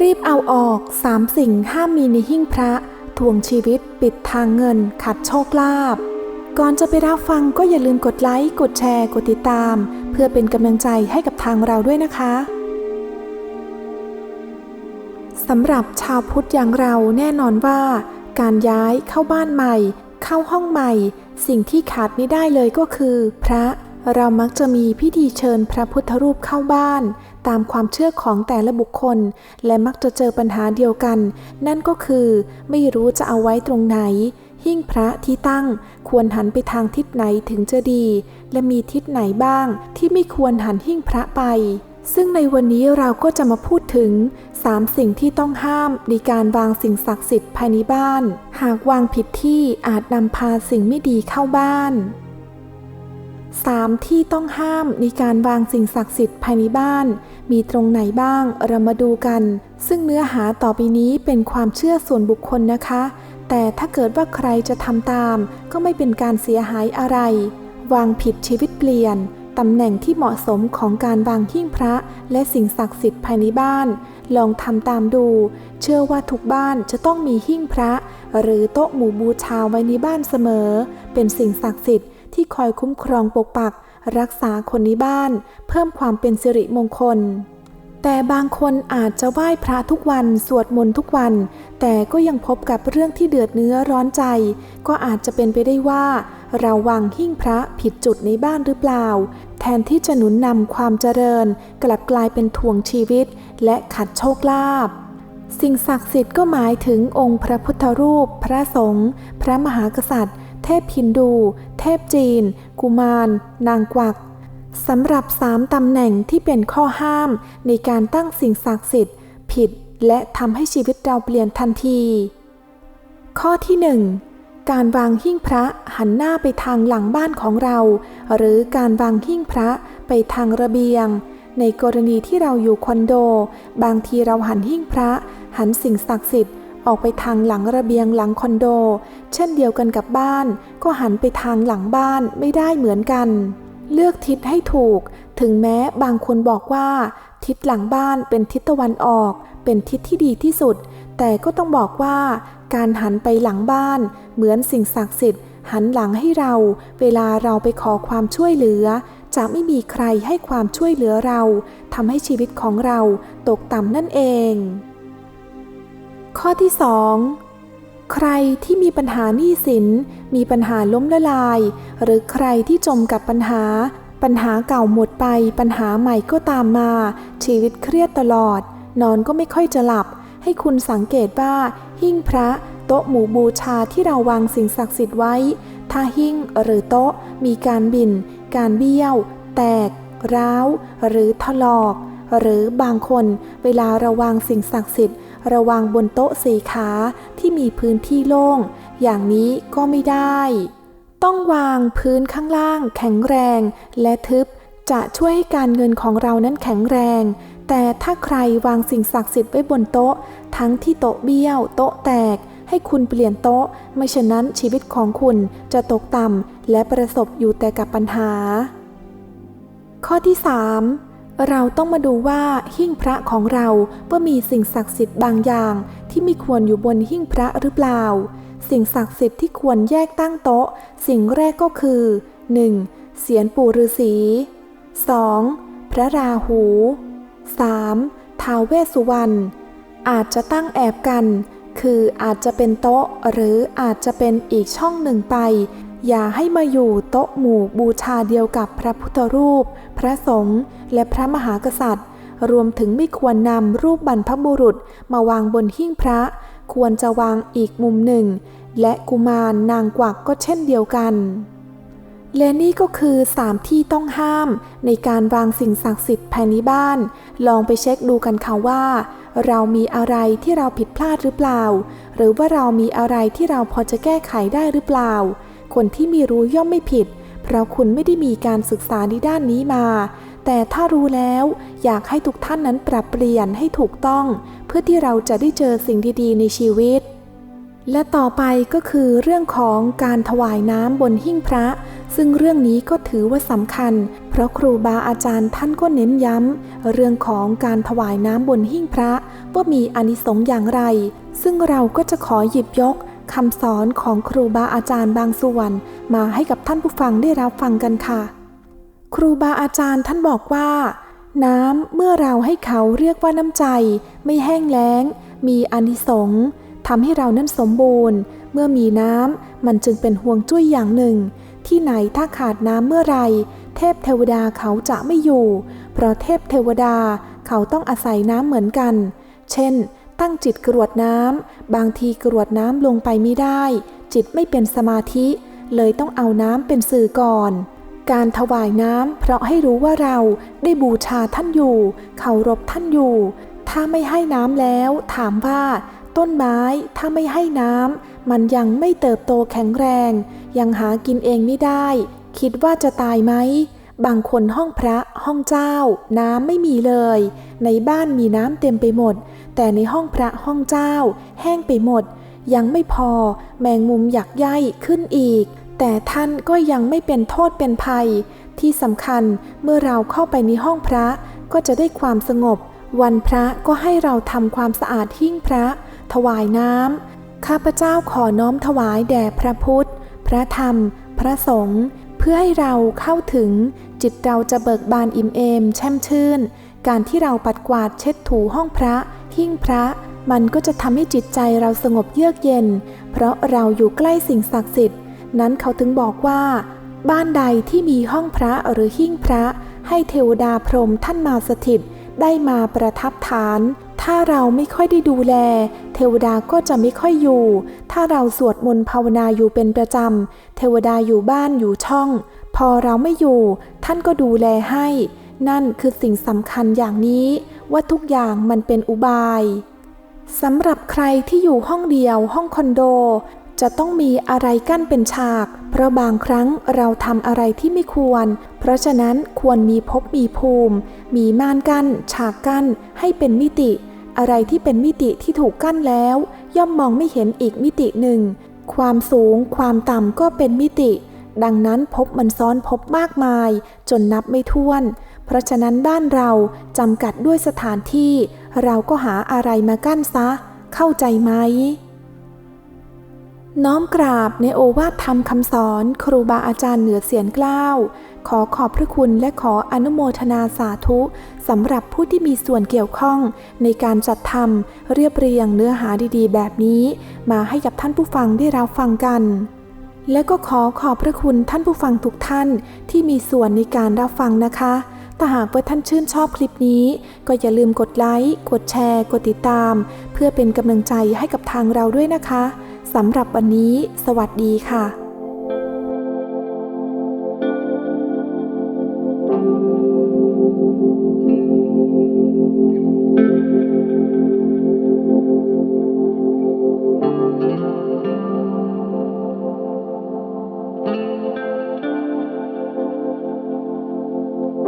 รีบเอาออกสามสิ่งห้ามมีในหิ้งพระทวงชีวิตปิดทางเงินขัดโชคลาภก่อนจะไปรับฟังก็อย่าลืมกดไลค์กดแชร์ กดติดตาม เพื่อเป็นกำลังใจให้กับทางเราด้วยนะคะสำหรับชาวพุทธอย่างเราแน่นอนว่า การย้ายเข้าบ้านใหม่ เข้าห้องใหม่ สิ่งที่ขาดไม่ได้เลยก็คือ พระ เรามักจะมีพิธีเชิญพระพุทธรูปเข้าบ้าน ตามความเชื่อของแต่ละบุคคล และมักจะเจอปัญหาเดียวกัน นั่นก็คือ ไม่รู้จะเอาไว้ตรงไหน หิ้งพระที่ตั้ง ควรหันไปทางทิศไหนถึงจะดี และมีทิศไหนบ้าง ที่ไม่ควรหันหิ้งพระไป ซึ่งในวันนี้เราก็จะมาพูดถึง 3 สิ่งที่ต้องห้ามในการวางสิ่งศักดิ์สิทธิ์ภายในบ้าน หากวางผิดที่อาจนำพาสิ่งไม่ดีเข้าบ้าน 3. ที่ต้องห้ามในการวางสิ่งศักดิ์สิทธิ์ภายในบ้าน มีตรงไหนบ้างเรามาดูกัน ซึ่งเนื้อหาต่อไปนี้เป็นความเชื่อส่วนบุคคลนะคะ แต่ถ้าเกิดว่าใครจะทำตาม ก็ไม่เป็นการเสียหายอะไร วางผิดชีวิตเปลี่ยนตำแหน่งที่เหมาะสมของการวางหิ้งพระ และสิ่งศักดิ์สิทธิ์ภายในบ้าน ลองทำตามดู เชื่อว่าทุกบ้านจะต้องมีหิ้งพระ หรือโต๊ะหมู่บูชาไว้ในบ้านเสมอ เป็นสิ่งศักดิ์สิทธิ์ ที่คอยคุ้มครองปกปัก รักษาคนในบ้าน เพิ่มความเป็นสิริมงคล แต่บางคนอาจจะไหว้พระทุกวันสวดมนต์ทุกวัน แต่ก็ยังพบกับเรื่องที่เดือดเนื้อร้อนใจ ก็อาจจะเป็นไปได้ว่า เราวางหิ้งพระผิดจุดในบ้านหรือเปล่า แทนที่จะหนุนนำความเจริญ กลับกลายเป็นทวงชีวิต และขัดโชคลาภสิ่งศักดิ์สิทธิ์ก็หมายถึงองค์พระพุทธรูป พระสงฆ์ พระมหากษัตริย์ พฮินดู เทพจีน กุมาร นางกวักสำหรับสามตำแหน่งที่เป็นข้อห้ามในการตั้งสิ่งศักดิ์สิทธิ์ ผิดและทำให้ชีวิตเราเปลี่ยนทันที ข้อที่หนึ่งการวางหิ้งพระหันหน้าไปทางหลังบ้านของเรา หรือการวางหิ้งพระไปทางระเบียง ในกรณีที่เราอยู่คอนโด บางทีเราหันหิ้งพระ หันสิ่งศักดิ์สิทธิ์ ออกไปทางหลังระเบียงหลังคอนโด เช่นเดียวกันกับบ้าน ก็หันไปทางหลังบ้านไม่ได้เหมือนกัน เลือกทิศให้ถูก ถึงแม้บางคนบอกว่า ทิศหลังบ้านเป็นทิศตะวันออก เป็นทิศที่ดีที่สุด แต่ก็ต้องบอกว่า การหันไปหลังบ้าน เหมือนสิ่งศักดิ์สิทธิ์ หันหลังให้เรา เวลาเราไปขอความช่วยเหลือ จะไม่มีใครให้ความช่วยเหลือเราทำให้ชีวิตของเราตกต่ำนั่นเอง ข้อที่ 2 ใครที่มีปัญหาหนี้สิน มีปัญหาล้มละลาย หรือใครที่จมกับปัญหา ปัญหาเก่าหมดไป ปัญหาใหม่ก็ตามมา ชีวิตเครียดตลอด นอนก็ไม่ค่อยจะหลับ ให้คุณสังเกตว่า หิ้งพระโต๊ะหมู่บูชาที่เราวางสิ่งศักดิ์สิทธิ์ไว้ ถ้าหิ้งหรือโต๊ะ มีการบิน การเบี้ยว แตก ร้าว หรือถลอก หรือบางคนเวลาเราวางสิ่งศักดิ์สิทธิ์ ระวางบนโต๊ะสีขาที่มีพื้นที่โล่ง อย่างนี้ก็ไม่ได้ ต้องวางพื้นข้างล่างแข็งแรง และทึบจะช่วยให้การเงินของเรานั้นแข็งแรง แต่ถ้าใครวางสิ่งศักดิ์สิทธิ์ไว้บนโต๊ะ ทั้งที่โต๊ะเบี้ยว โต๊ะแตก ให้คุณเปลี่ยนโต๊ะ ไม่ฉะนั้นชีวิตของคุณจะตกต่ำและประสบอยู่แต่กับปัญหา ข้อที่ 3 เราต้องมาดูว่าหิ้งพระของเราว่ามีสิ่งศักดิ์สิทธิ์บางอย่างที่ไม่ควรอยู่บนหิ้งพระหรือเปล่า สิ่งศักดิ์สิทธิ์ที่ควรแยกตั้งโต๊ะ สิ่งแรกก็คือ 1. เสียนปู่ฤาษี 2. พระราหู 3. ท้าวเวสสุวรรณอาจจะตั้งแอบกัน คืออาจจะเป็นโต๊ะหรืออาจจะเป็นอีกช่องหนึ่งไป อย่าให้มาอยู่โต๊ะหมู่บูชาเดียวกับพระพุทธรูป พระสงฆ์และพระมหากษัตริย์ รวมถึงไม่ควรนำรูปบรรพบุรุษมาวางบนหิ้งพระ ควรจะวางอีกมุมหนึ่ง และกุมารนางกวักก็เช่นเดียวกัน และนี่ก็คือ 3 ที่ต้องห้าม ในการวางสิ่งศักดิ์สิทธิ์ภายในบ้าน ลองไปเช็คดูกันค่ะว่า เรามีอะไรที่เราผิดพลาดหรือเปล่า หรือว่าเรามีอะไรที่เราพอจะแก้ไขได้หรือเปล่า คนที่มีรู้ย่อมไม่ผิด เพราะคุณไม่ได้มีการศึกษาในด้านนี้มา แต่ถ้ารู้แล้วอยากให้ทุกท่านนั้นปรับเปลี่ยนให้ถูกต้อง เพื่อที่เราจะได้เจอสิ่งดีๆ ในชีวิต และต่อไปก็คือเรื่องของการถวายน้ำบนหิ้งพระ ซึ่งเรื่องนี้ก็ถือว่าสำคัญ เพราะครูบาอาจารย์ท่านก็เน้นย้ำเรื่องของการถวายน้ำบนหิ้งพระว่ามีอานิสงส์อย่างไร ซึ่งเราก็จะขอหยิบยก คำสอนของครูบาอาจารย์บางส่วนมาให้กับท่านผู้ฟังได้รับฟังกันค่ะ ครูบาอาจารย์ท่านบอกว่า น้ำเมื่อเราให้เขาเรียกว่าน้ำใจ ไม่แห้งแล้ง มีอานิสงส์ทำให้เรานั้นสมบูรณ์ เมื่อมีน้ำมันจึงเป็นห่วงจุ้ยอย่างหนึ่ง ที่ไหนถ้าขาดน้ำเมื่อไรเทพเทวดาเขาจะไม่อยู่ เพราะเทพเทวดาเขาต้องอาศัยน้ำเหมือนกัน เช่น ตั้งจิตกรวดน้ำบางทีกรวดน้ำลงไปไม่ได้ จิตไม่เป็นสมาธิ เลยต้องเอาน้ำเป็นสื่อก่อน การถวายน้ำเพราะให้รู้ว่าเราได้บูชาท่านอยู่เคารพท่านอยู่ ถ้าไม่ให้น้ำแล้ว ถามว่าต้นไม้ถ้าไม่ให้น้ำมันยังไม่เติบโตแข็งแรง ยังหากินเองไม่ได้ คิดว่าจะตายไหม บางคนห้องพระห้องเจ้า น้ำไม่มีเลย ในบ้านมีน้ำเต็มไปหมด แต่ในห้องพระห้องเจ้า แห้งไปหมด ยังไม่พอ แมงมุมอยากใย่ขึ้นอีก แต่ท่านก็ยังไม่เป็นโทษเป็นภัย ที่สำคัญเมื่อเราเข้าไปในห้องพระก็จะได้ความสงบ วันพระก็ให้เราทำความสะอาดหิ้งพระ ถวายน้ำข้าพเจ้าขอน้อมถวายแด่พระพุทธ พระธรรม พระสงฆ์เพื่อให้เราเข้าถึง จิตเราจะเบิกบานอิ่มเอม แช่มชื่น การที่เราปัดกวาดเช็ดถูห้องพระ หิ้งพระ มันก็จะทำให้จิตใจเราสงบเยือกเย็น เพราะเราอยู่ใกล้สิ่งศักดิ์สิทธิ์ นั้นเขาถึงบอกว่า บ้านใดที่มีห้องพระหรือหิ้งพระ ให้เทวดาพรหมท่านมาสถิต ได้มาประทับฐาน ถ้าเราไม่ค่อยได้ดูแล เทวดาก็จะไม่ค่อยอยู่ ถ้าเราสวดมนต์ภาวนาอยู่เป็นประจำเทวดาอยู่บ้านอยู่ช่อง อเราไม่อยู่ ท่านก็ดูแลให้ นั่นคือสิ่งสำคัญอย่างนี้ ว่าทุกอย่างมันเป็นอุบายสำหรับใครที่อยู่ห้องเดียวห้องคอนโด จะต้องมีอะไรกั้นเป็นฉาก เพราะบางครั้งเราทำอะไรที่ไม่ควร เพราะฉะนั้นควรมีภพมีภูมิ มีม่านกั้น ฉากกั้น ให้เป็นมิติ อะไรที่เป็นมิติที่ถูกกั้นแล้ว ย่อมมองไม่เห็นอีกมิติหนึ่ง ความสูง ความต่ำก็เป็นมิติ ดังนั้นพบมันซ้อนพบมากมาย จนนับไม่ถ้วน เพราะฉะนั้นบ้านเราจำกัดด้วยสถานที่ เราก็หาอะไรมากั้นซะ เข้าใจไหม น้อมกราบในโอวาทธรรมคำสอน ครูบาอาจารย์เหนือเสียนกล้าว ขอขอบพระคุณและขออนุโมทนาสาธุสำหรับผู้ที่มีส่วนเกี่ยวข้อง ในการจัดทำเรียบเรียงเนื้อหาดีๆ แบบนี้ มาให้กับท่านผู้ฟังได้รับฟังกัน และก็ขอขอบพระคุณท่านผู้ฟังทุกท่านที่มีส่วนในการรับฟังนะคะ ถ้าหากว่าท่านชื่นชอบคลิปนี้ ก็อย่าลืมกดไลค์ กดแชร์ กดติดตาม เพื่อเป็นกำลังใจให้กับทางเราด้วยนะคะ สำหรับวันนี้ สวัสดีค่ะ